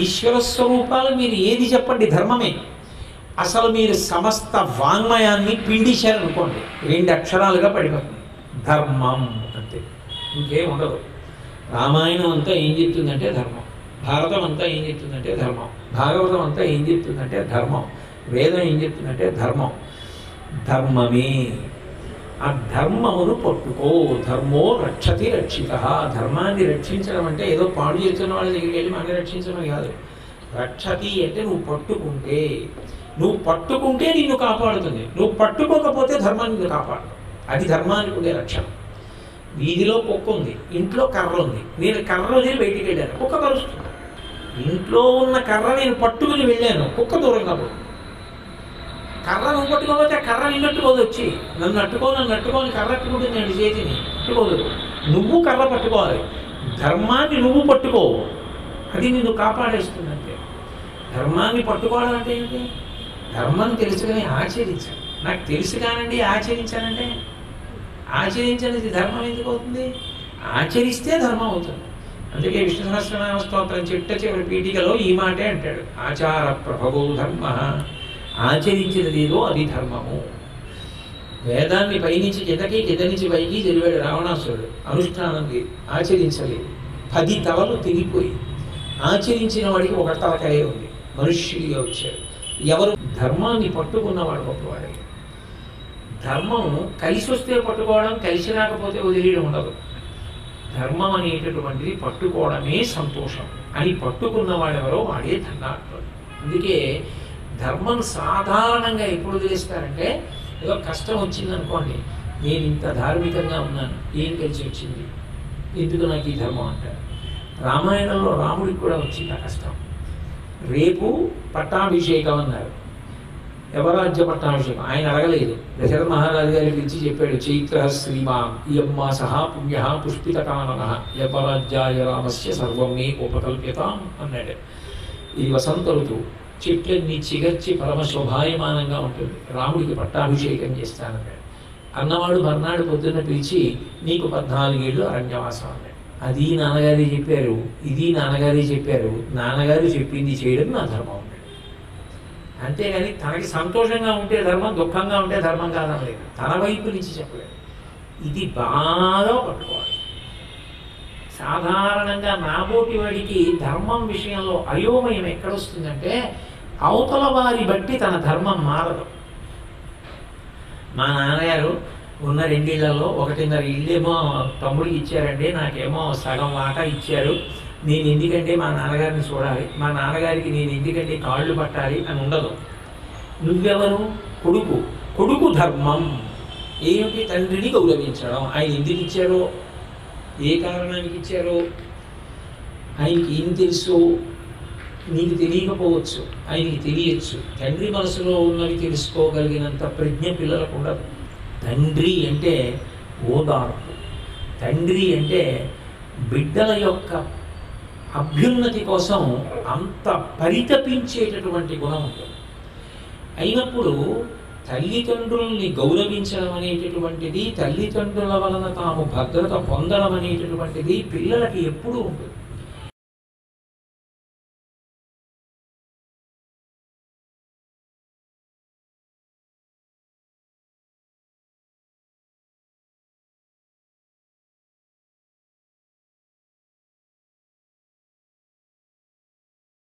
ఈశ్వర స్వరూపాలు మీరు ఏది చెప్పండి ధర్మమే. అసలు మీరు సమస్త వాంగ్మయాన్ని పిండిశారనుకోండి రెండు అక్షరాలుగా పడిపోతుంది. ధర్మం అంతే. ఇంకేం ఉండదు. రామాయణం అంతా ఏం చెప్తుందంటే ధర్మం. భారతం అంతా ఏం చెప్తుందంటే ధర్మం. భాగవతం అంతా ఏం చెప్తుందంటే ధర్మం. వేదం ఏం చెప్తుందంటే ధర్మం. ధర్మమే. ఆ ధర్మమును పట్టుకో ధర్మో రక్షతి రక్షిత. ధర్మాన్ని రక్షించడం అంటే ఏదో పాడు చేస్తున్న వాళ్ళ దగ్గరికి వెళ్ళి మనం రక్షించడం కాదు. రక్షతి అంటే నువ్వు పట్టుకుంటే నువ్వు పట్టుకుంటే నిన్ను కాపాడుతుంది. నువ్వు పట్టుకోకపోతే ధర్మాన్ని నిన్ను కాపాడు అది ధర్మానికి ఉండే రక్షణ వీధిలో కుక్క ఉంది ఇంట్లో కర్ర ఉంది. నేను కర్ర వదిలి బయటికి వెళ్ళాను కుక్క కలుస్తుంది ఇంట్లో ఉన్న కర్ర నేను పట్టుకుని వెళ్ళాను కుక్క దూరంగా పోతుంది కర్ర నువ్వు పట్టుకోకపోతే ఆ కర్ర నిన్నట్టుకోదు వచ్చి. నన్ను అట్టుకో నన్ను అట్టుకోని కర్ర అట్టుకుంటుంది నేను చేతిని అట్టుకోదు. నువ్వు కర్ర పట్టుకోవాలి. ధర్మాన్ని నువ్వు పట్టుకో. అది నిన్ను కాపాడేస్తుంది అంతే. ధర్మాన్ని పట్టుకోవడం అంటే ఏంటి? ధర్మం తెలుసుకొని ఆచరించాలి. నాకు తెలుసు కానండి ఆచరించానంటే ఆచరించనిది ధర్మం ఎందుకు అవుతుంది? ఆచరిస్తే ధర్మం అవుతుంది. అందుకే విష్ణు సహస్రనామ స్తోత్రం చిట్ట చివరి పీఠికలో ఈ మాటే అంటాడు. ఆచార ప్రభవో ధర్మ. ఆచరించినదేదో అది ధర్మము. వేదాన్ని పైనుంచి కిందకి కింద నుంచి పైకి జరిగాడు రావణాసురుడు. అనుష్ఠానం లేదు ఆచరించలేదు. పది తలలు తిరిగిపోయి ఆచరించిన వాడికి ఒక తలకాయ ఉంది. మనుష్యుడిగా వచ్చాడు. ఎవరు? ధర్మాన్ని పట్టుకున్నవాడు గొప్పవాడే. ధర్మం కలిసి వస్తే పట్టుకోవడం కలిసి రాకపోతే వదిలేయడం ఉండదు. ధర్మం అనేటటువంటిది పట్టుకోవడమే సంతోషం. అని పట్టుకున్నవాడెవరో వాడే ధర్నాత్ముడు అందుకే ధర్మం సాధారణంగా ఎప్పుడు చేస్తారంటే ఏదో కష్టం వచ్చింది అనుకోండి నేను ఇంత ధార్మికంగా ఉన్నాను ఏం కలిసి వచ్చింది? ఎందుకు నాకు ఈ ధర్మం అంటారు? రామాయణంలో రాముడికి కూడా వచ్చింది ఆ కష్టం. రేపు పట్టాభిషేకం అన్నారు. యవరాజ్య పట్టాభిషేకం. ఆయన అడగలేదు. దశరథ మహారాజు గారి పిలిచి చెప్పాడు చైత్ర శ్రీమాన్ ఇయమ్మా సహా పుణ్య పుష్పిత కానన యవరాజ్యాయ రామస్య సర్వం మే ఉపకల్ప్యతాం అన్నాడు. ఇది వసంత ఋతువు. చెట్లన్నీ చిగర్చి పరమ శోభాయమానంగా ఉంటుంది. రాముడికి పట్టాభిషేకం చేస్తానన్నాడు. అన్నవాడు మర్నాడు పొద్దున్న పిలిచి నీకు పద్నాలుగేళ్ళు అరణ్యవాసం అన్నాడు. అది నాన్నగారి చెప్పారు ఇది నాన్నగారి చెప్పారు నాన్నగారు చెప్పింది చేయడం నా ధర్మం అన్నాడు. అంతేగాని తనకి సంతోషంగా ఉంటే ధర్మం దుఃఖంగా ఉంటే ధర్మం కాదనలేదు. తన వైపు నుంచి చెప్పలేదు. ఇది బాగా పట్టుకోవాలి. సాధారణంగా నాబోటి వాడికి ధర్మం విషయంలో అయోమయం ఎక్కడొస్తుందంటే అవతల వారి బట్టి తన ధర్మం మారదు. మా నాన్నగారు ఉన్న రెండిళ్ళలో ఒకటిన్నర ఇల్లేమో తమ్ముడికి ఇచ్చారండి నాకేమో సగం వాటా ఇచ్చారు. నేను ఎందుకంటే మా నాన్నగారిని చూడాలి మా నాన్నగారికి నేను ఎందుకంటే కాళ్ళు పట్టాలి అని ఉండదు. నువ్వెవరు? కొడుకు. కొడుకు ధర్మం. ఏమిటి? తండ్రిని గౌరవించడం. ఆయన ఎందుకు ఇచ్చాడో ఏ కారణానికి ఇచ్చారో ఆయనకి ఏం తెలుసో నీకు తెలియకపోవచ్చు ఆయనకి తెలియచ్చు. తండ్రి మనసులో ఉన్నవి తెలుసుకోగలిగినంత ప్రజ్ఞ పిల్లలకు ఉండదు. తండ్రి అంటే ఓదార్పు. తండ్రి అంటే బిడ్డల యొక్క అభ్యున్నతి కోసం అంత పరితపించేటటువంటి గుణం ఉంటుంది. అయినప్పుడు తల్లిదండ్రుల్ని గౌరవించడం అనేటటువంటిది తల్లిదండ్రుల వలన తాము భద్రత పొందడం అనేటటువంటిది పిల్లలకి ఎప్పుడూ ఉంటుంది